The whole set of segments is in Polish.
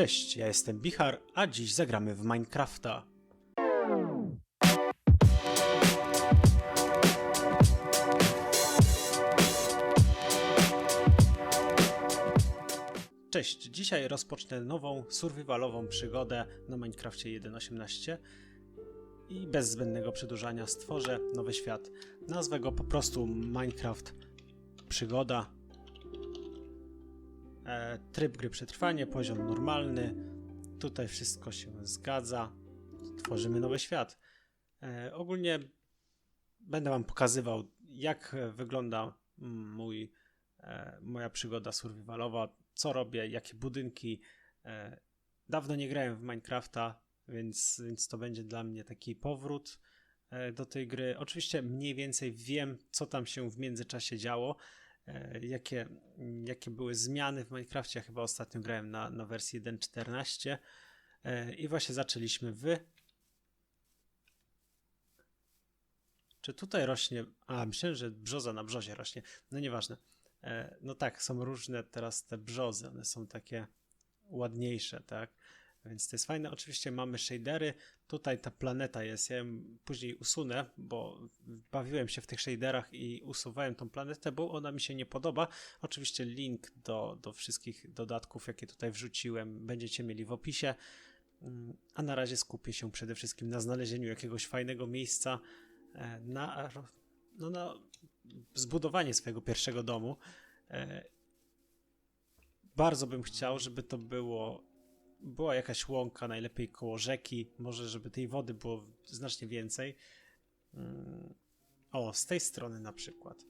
Cześć, ja jestem Bichar, a dziś zagramy w Minecrafta. Cześć, dzisiaj rozpocznę nową survivalową przygodę na Minecrafcie 1.18 i bez zbędnego przedłużania stworzę nowy świat. Nazwę go po prostu Minecraft Przygoda. E, tryb gry przetrwanie, poziom normalny. Tutaj wszystko się zgadza. Tworzymy nowy świat. E, ogólnie będę Wam pokazywał, jak wygląda mój, e, moja przygoda survivalowa, co robię, jakie budynki. Dawno nie grałem w Minecrafta, więc, więc to będzie dla mnie taki powrót do tej gry. Oczywiście mniej więcej wiem, co tam się w międzyczasie działo, jakie, jakie były zmiany w Minecrafcie. Ja chyba ostatnio grałem na, na wersji 1.14 e, i właśnie zaczęliśmy w... Czy tutaj rośnie... A, myślałem, że brzoza na brzozie rośnie. No nieważne. E, No tak, są różne teraz te brzozy. One są takie ładniejsze, tak? Więc to jest fajne. Oczywiście mamy shadery. Tutaj ta planeta jest. Ja ją później usunę, bo bawiłem się w tych shaderach i usuwałem tą planetę, bo ona mi się nie podoba. Oczywiście link do, do wszystkich dodatków, jakie tutaj wrzuciłem, będziecie mieli w opisie. Mm, A na razie skupię się przede wszystkim na znalezieniu jakiegoś fajnego miejsca e, na, no, na zbudowanie swojego pierwszego domu. E, Bardzo bym chciał, żeby to było była jakaś łąka, najlepiej koło rzeki, może żeby tej wody było znacznie więcej. Mm, O, z tej strony na przykład.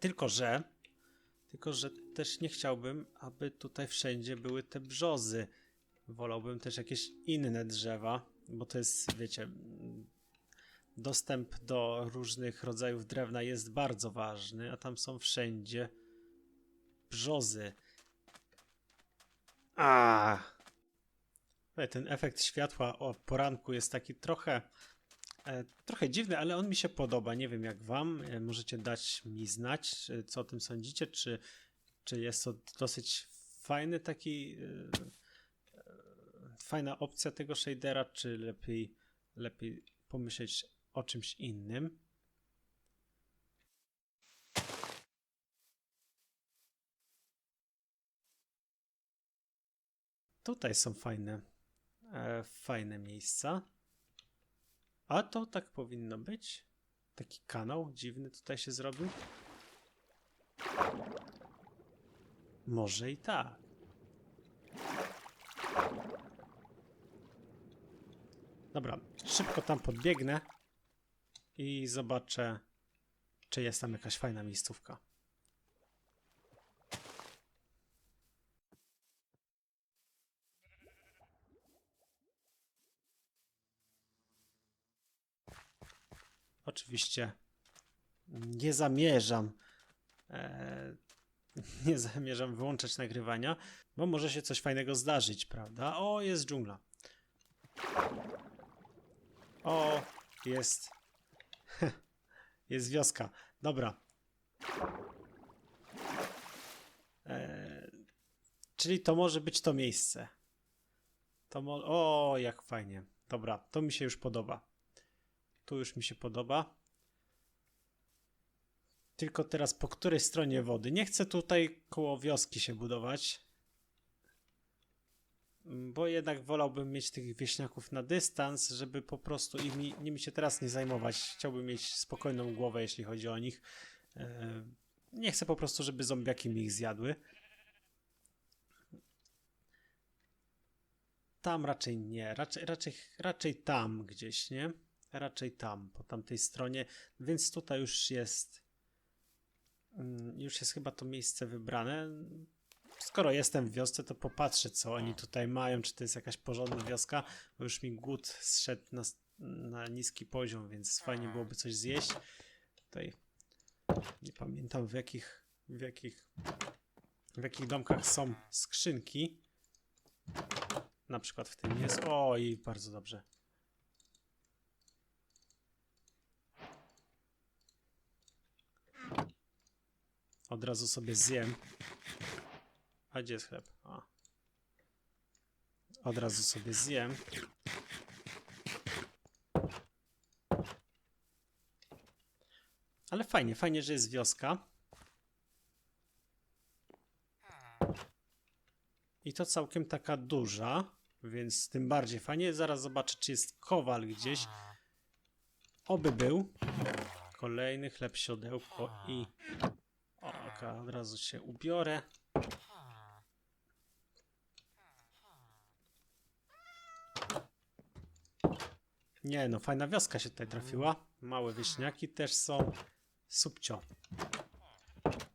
Tylko, że tylko, że też nie chciałbym, aby tutaj wszędzie były te brzozy. Wolałbym też jakieś inne drzewa, bo to jest, wiecie, dostęp do różnych rodzajów drewna jest bardzo ważny, a tam są wszędzie brzozy. A. Ten efekt światła o poranku jest taki trochę e, trochę dziwny, ale on mi się podoba. Nie wiem jak wam. E, Możecie dać mi znać, e, co o tym sądzicie, czy, czy jest to dosyć fajny taki fajna opcja tego shadera, czy lepiej lepiej pomyśleć o czymś innym. Tutaj są fajne, fajne miejsca. A to tak powinno być. Taki kanał dziwny tutaj się zrobił. Może i tak. Dobra, szybko tam podbiegnę i zobaczę, czy jest tam jakaś fajna miejscówka. Oczywiście nie zamierzam e, nie zamierzam wyłączać nagrywania, bo może się coś fajnego zdarzyć, prawda? O, jest dżungla. O, jest jest wioska. Dobra. E, czyli to może być to miejsce. To mo- o, jak fajnie. Dobra, to mi się już podoba. Tu już mi się podoba. Tylko teraz po której stronie wody? Nie chcę tutaj koło wioski się budować. Bo jednak wolałbym mieć tych wieśniaków na dystans, żeby po prostu nimi, nimi się teraz nie zajmować. Chciałbym mieć spokojną głowę, jeśli chodzi o nich. E, Nie chcę po prostu, żeby zombiaki mi ich zjadły. Tam raczej nie. Raczej, raczej, raczej tam gdzieś, nie? Raczej tam, po tamtej stronie. Więc tutaj już jest. mm, Już jest chyba to miejsce wybrane. Skoro jestem w wiosce, to popatrzę, co oni tutaj mają. Czy to jest jakaś porządna wioska, bo już mi głód zszedł na, na niski poziom, więc fajnie byłoby coś zjeść. Tutaj nie pamiętam w jakich, w jakich, w jakich domkach są skrzynki. Na przykład w tym jest. O, i bardzo dobrze. Od razu sobie zjem. A gdzie jest chleb? Od razu sobie zjem. Ale fajnie, fajnie, że jest wioska. I to całkiem taka duża, więc tym bardziej fajnie. Zaraz zobaczę, czy jest kowal gdzieś. Oby był. Kolejny chleb, siodełko i... Oka, od razu się ubiorę. Nie no, fajna wioska się tutaj trafiła. Małe wieśniaki też są. Subcio.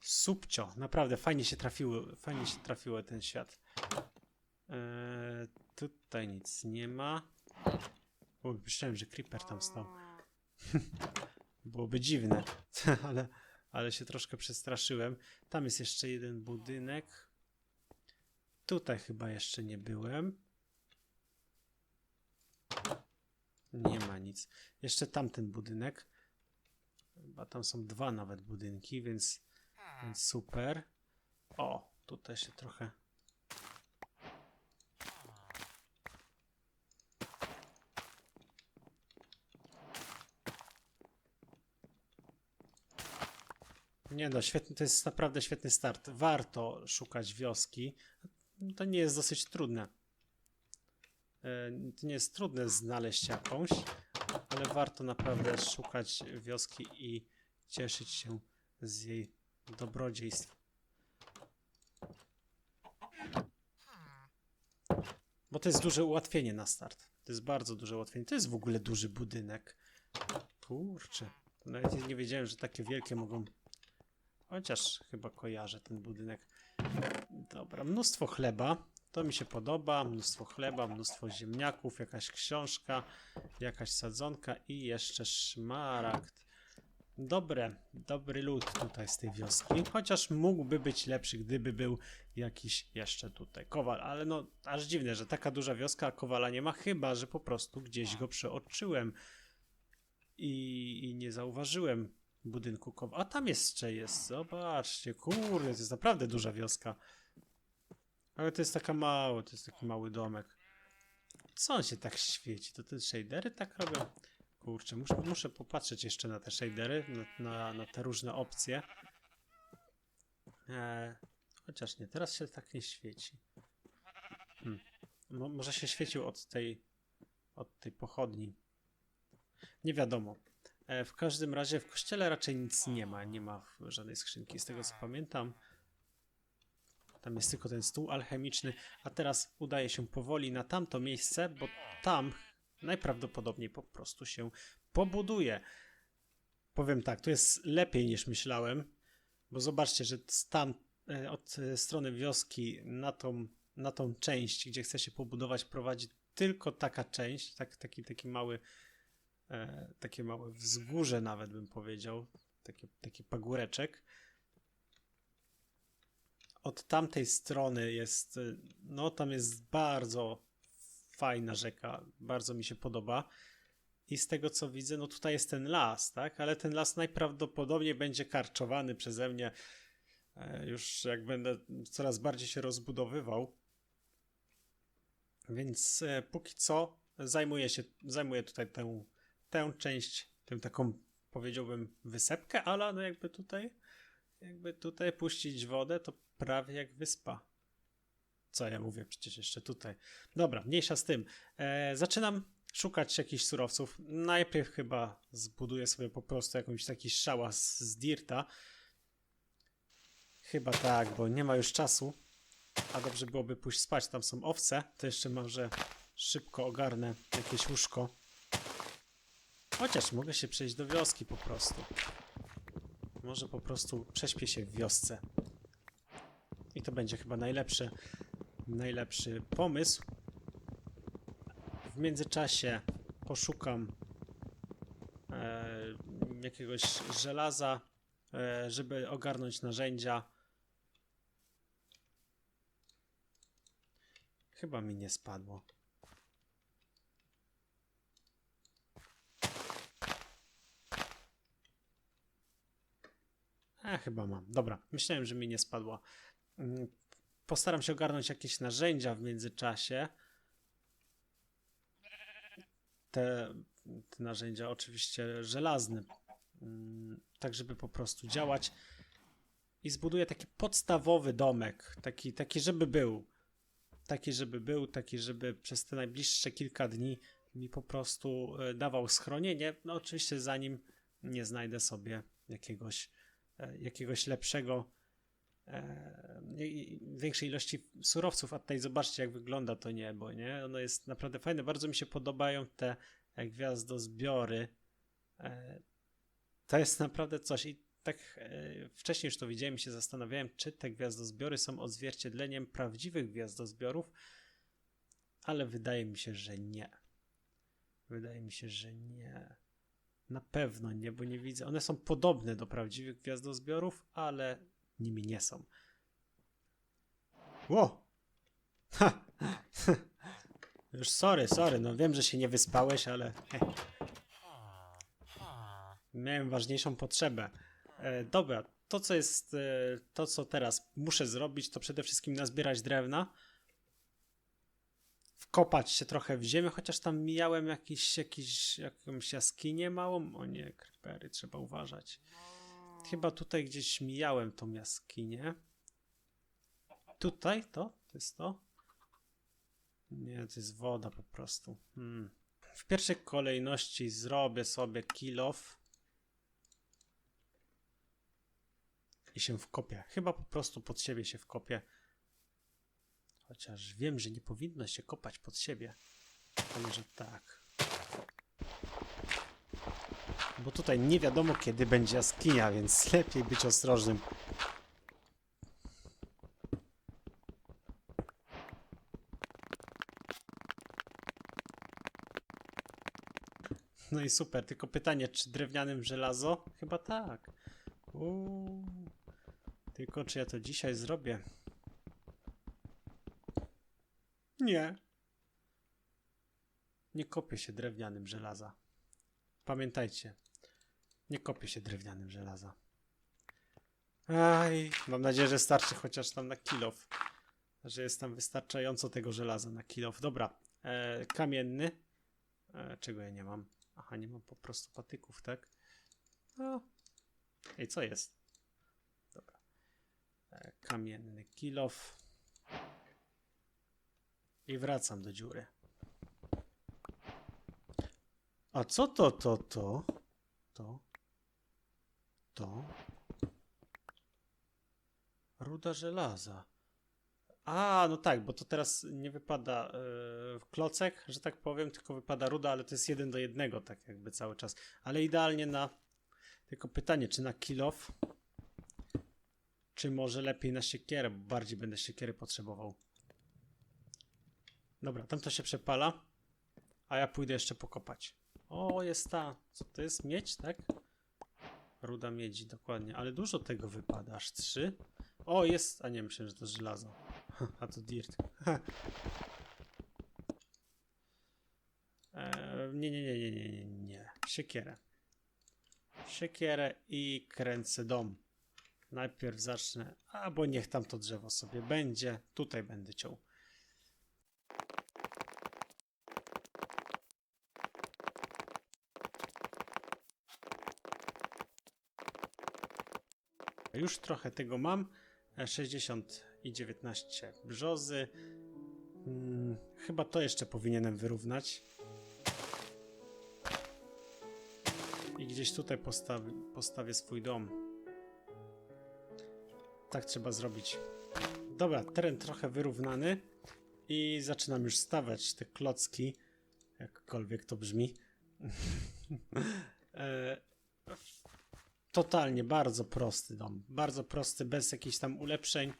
Subcio. Naprawdę fajnie się trafiły, fajnie się trafiło ten świat. Eee, tutaj nic nie ma. O, myślałem, że creeper tam stał. Byłoby dziwne, ale, ale się troszkę przestraszyłem. Tam jest jeszcze jeden budynek. Tutaj chyba jeszcze nie byłem. Nie ma nic. Jeszcze tamten budynek. Chyba tam są dwa nawet budynki, więc, więc super. O, tutaj się trochę. Nie no, świetny, to jest naprawdę świetny start. Warto szukać wioski. To nie jest dosyć trudne. E, To nie jest trudne znaleźć jakąś, ale warto naprawdę szukać wioski i cieszyć się z jej dobrodziejstw. Bo to jest duże ułatwienie na start. To jest bardzo duże ułatwienie. To jest w ogóle duży budynek. Kurczę. Nawet nie wiedziałem, że takie wielkie mogą. Chociaż chyba kojarzę ten budynek. Dobra, mnóstwo chleba. To mi się podoba. Mnóstwo chleba, mnóstwo ziemniaków, jakaś książka, jakaś sadzonka i jeszcze szmaragd. Dobre, dobry lód tutaj z tej wioski. Chociaż mógłby być lepszy, gdyby był jakiś jeszcze tutaj kowal. Ale no, aż dziwne, że taka duża wioska, a kowala nie ma, chyba że po prostu gdzieś go przeoczyłem i, i nie zauważyłem budynku kowala. A tam jeszcze jest, zobaczcie, kurde, to jest naprawdę duża wioska. Ale to jest taka mała, to jest taki mały domek. Co on się tak świeci? To te shadery tak robią? Kurczę, muszę, muszę popatrzeć jeszcze na te shadery, na, na, na te różne opcje. Eee, chociaż nie, teraz się tak nie świeci. Hmm. Mo, może się świecił od tej, od tej pochodni. Nie wiadomo. E, w każdym razie w kościele raczej nic nie ma. Nie ma żadnej skrzynki, z tego co pamiętam. Tam jest tylko ten stół alchemiczny, a teraz udaje się powoli na tamto miejsce, bo tam najprawdopodobniej po prostu się pobuduje. Powiem tak, to jest lepiej niż myślałem, bo zobaczcie, że tam e, od e, strony wioski na tą, na tą część, gdzie chce się pobudować, prowadzi tylko taka część, tak, taki, taki mały, e, takie małe wzgórze nawet bym powiedział, taki, taki pagóreczek od tamtej strony jest, y, no tam jest bardzo fajna rzeka, bardzo mi się podoba. I z tego co widzę, no tutaj jest ten las, tak? Ale ten las najprawdopodobniej będzie karczowany przeze mnie e, już jak będę coraz bardziej się rozbudowywał. Więc e, póki co zajmuję się, zajmuję tutaj tę, tę część, tę taką powiedziałbym wysepkę, ale no jakby tutaj jakby tutaj puścić wodę, to prawie jak wyspa. Co ja mówię, przecież jeszcze tutaj. Dobra, mniejsza z tym. E, zaczynam szukać jakichś surowców. Najpierw chyba zbuduję sobie po prostu jakąś taki szałas z dirta. Chyba tak, bo nie ma już czasu. A dobrze byłoby pójść spać, tam są owce. To jeszcze może szybko ogarnę jakieś łóżko. Chociaż mogę się przejść do wioski po prostu. Może po prostu prześpię się w wiosce. I to będzie chyba najlepszy, najlepszy pomysł. W międzyczasie poszukam e, jakiegoś żelaza, e, żeby ogarnąć narzędzia. Chyba mi nie spadło. A, chyba mam. Dobra, myślałem, że mi nie spadła. Mm, Postaram się ogarnąć jakieś narzędzia w międzyczasie. te, te narzędzia oczywiście żelazne, mm, tak żeby po prostu działać i zbuduję taki podstawowy domek, taki, taki żeby był, taki żeby był, taki żeby przez te najbliższe kilka dni mi po prostu e, dawał schronienie, no oczywiście zanim nie znajdę sobie jakiegoś, jakiegoś lepszego e, większej ilości surowców, a tutaj zobaczcie jak wygląda to niebo, nie? Ono jest naprawdę fajne, bardzo mi się podobają te e, gwiazdozbiory. E, To jest naprawdę coś i tak e, wcześniej już to widziałem i się zastanawiałem, czy te gwiazdozbiory są odzwierciedleniem prawdziwych gwiazdozbiorów, ale wydaje mi się, że nie. Wydaje mi się, że nie. Na pewno nie, bo nie widzę. One są podobne do prawdziwych gwiazdozbiorów, ale nimi nie są. Ło! Ha! Już sorry, sorry, no wiem, że się nie wyspałeś, ale miałem ważniejszą potrzebę. E, dobra, to co jest, e, to co teraz muszę zrobić, to przede wszystkim nazbierać drewna, wkopać się trochę w ziemię, chociaż tam mijałem jakiś, jakiś, jakąś jaskinię małą. O nie, creepery, trzeba uważać. Chyba tutaj gdzieś mijałem tą jaskinię. Tutaj to? To jest to? Nie, to jest woda po prostu. Hmm. W pierwszej kolejności zrobię sobie kill off. I się wkopię. Chyba po prostu pod siebie się wkopię. Chociaż wiem, że nie powinno się kopać pod siebie. A może tak. Bo tutaj nie wiadomo kiedy będzie jaskinia, więc lepiej być ostrożnym. No i super, tylko pytanie, czy drewnianym żelazo? Chyba tak. Uuu. Tylko czy ja to dzisiaj zrobię? Nie. Nie kopię się drewnianym żelaza. Pamiętajcie. Nie kopię się drewnianym żelaza. Aj, mam nadzieję, że starczy chociaż tam na kilof. Że jest tam wystarczająco tego żelaza na kilof. Dobra. E, kamienny. E, czego ja nie mam? Aha, nie mam po prostu patyków, tak? No. Ej, co jest? Dobra. E, kamienny kilof. I wracam do dziury. A co to, to, to? To? To? Ruda żelaza. A, no tak, bo to teraz nie wypada yy, klocek, że tak powiem, tylko wypada ruda, ale to jest jeden do jednego, tak jakby cały czas. Ale idealnie na. Tylko pytanie, czy na kilof, czy może lepiej na siekierę, bardziej będę siekiery potrzebował. Dobra, tam to się przepala, a ja pójdę jeszcze pokopać. O, jest ta. Co to jest? Miedź, tak? Ruda miedzi, dokładnie. Ale dużo tego wypada, aż trzy. O, jest. A nie, myślę, że to żelazo. A to dirt. Nie, nie, nie, nie, nie, nie, nie. Siekierę. Siekierę i kręcę dom. Najpierw zacznę, albo niech tam to drzewo sobie będzie. Tutaj będę ciął. Już trochę tego mam. E, 60 i 19 brzozy. Hmm, chyba to jeszcze powinienem wyrównać. I gdzieś tutaj postawi, postawię swój dom. Tak trzeba zrobić. Dobra, teren trochę wyrównany. I zaczynam już stawiać te klocki. Jakkolwiek to brzmi. e, totalnie bardzo prosty dom. Bardzo prosty, bez jakichś tam ulepszeń.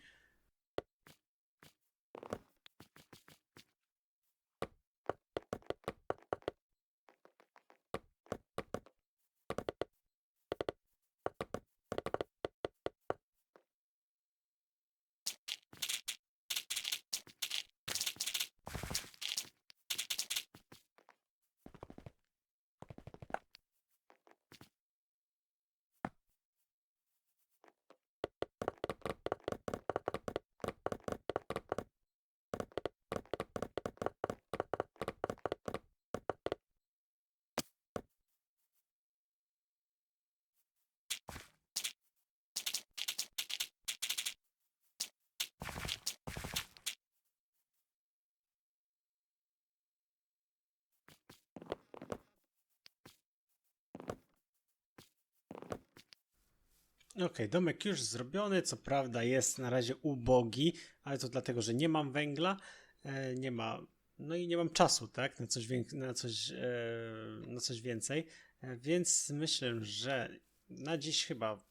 Okej, domek już zrobiony, co prawda jest na razie ubogi, ale to dlatego, że nie mam węgla, e, nie ma, no i nie mam czasu, tak, na coś, na coś, e, na coś więcej, e, więc myślę, że na dziś chyba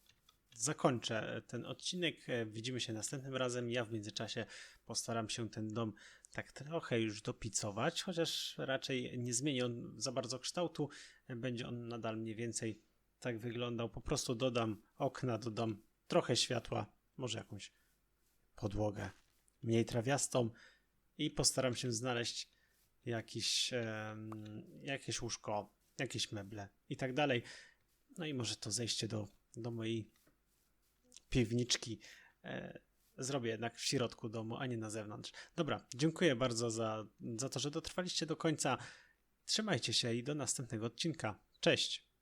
zakończę ten odcinek. Widzimy się następnym razem. Ja w międzyczasie postaram się ten dom tak trochę już dopicować, chociaż raczej nie zmieni on za bardzo kształtu. Będzie on nadal mniej więcej tak wyglądał. Po prostu dodam okna, dodam trochę światła, może jakąś podłogę mniej trawiastą i postaram się znaleźć jakiś, em, jakieś łóżko, jakieś meble i tak dalej. No i może to zejście do, do mojej piwniczki e, zrobię jednak w środku domu, a nie na zewnątrz. Dobra, dziękuję bardzo za, za to, że dotrwaliście do końca. Trzymajcie się i do następnego odcinka. Cześć!